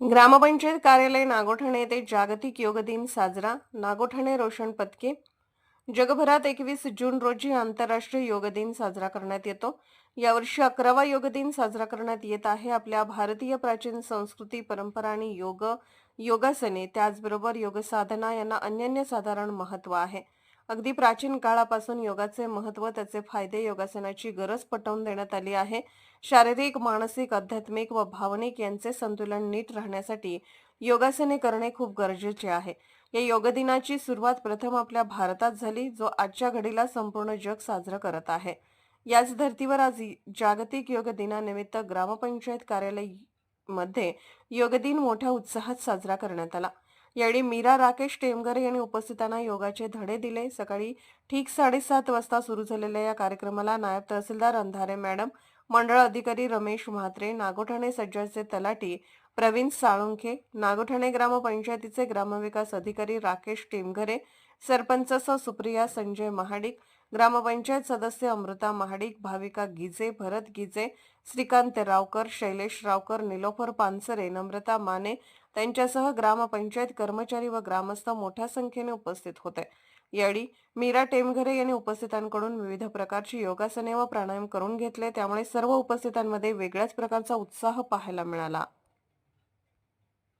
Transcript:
ग्रामपंचायत कार्यालय नागोठणे येथे जागतिक योग दिन साजरा. नागोठणे रोशन पदके. जगभरात एकवीस जून रोजी आंतरराष्ट्रीय योग दिन साजरा करण्यात येतो. यावर्षी अकरावा योग दिन साजरा करण्यात येत आहे. आपल्या भारतीय प्राचीन संस्कृती परंपरा आणि योग योगासने त्याचबरोबर योगसाधना यांना अनन्यसाधारण महत्त्व आहे. अगदी प्राचीन काळापासून योगाचे महत्त्व त्याचे फायदे योगासनाची गरज पटवून देण्यात आली आहे. शारीरिक मानसिक आध्यात्मिक व भावनिक यांचे संतुलन नीट राहण्यासाठी योगासने करणे खूप गरजेचे आहे. या योग दिनाची सुरुवात प्रथम आपल्या भारतात झाली जो आजच्या घडीला संपूर्ण जग साजरा करत आहे. याच धर्तीवर आज जागतिक योग दिनानिमित्त ग्रामपंचायत कार्यालयमध्ये योग दिन मोठ्या उत्साहात साजरा करण्यात आला. यावेळी मीरा राकेश टेमगरे यांनी उपस्थितांना योगाचे धडे दिले. सकाळी ठीक साडेसात वाजता सुरू झालेल्या या कार्यक्रमाला नायब तहसीलदार अंधारे मॅडम मंडळ अधिकारी रमेश म्हात्रे नागोठाणे सज्जरचे तलाटी प्रवीण साळुंखे नागोठाणे ग्रामपंचायतीचे ग्रामविकास अधिकारी राकेश टेमघरे सरपंच सुप्रिया संजय महाडिक ग्रामपंचायत सदस्य अमृता महाडिक भाविका गिजे भरत गिजे श्रीकांत रावकर शैलेश रावकर निलोफर पानसरे नम्रता माने त्यांच्यासह ग्रामपंचायत कर्मचारी व ग्रामस्थ मोठ्या संख्येने उपस्थित होते. यावेळी मीरा टेमघरे यांनी उपस्थितांकडून विविध प्रकारची योगासने व प्राणायाम करून घेतले. त्यामुळे सर्व उपस्थितांमध्ये वेगळ्याच प्रकारचा उत्साह पाहायला मिळाला.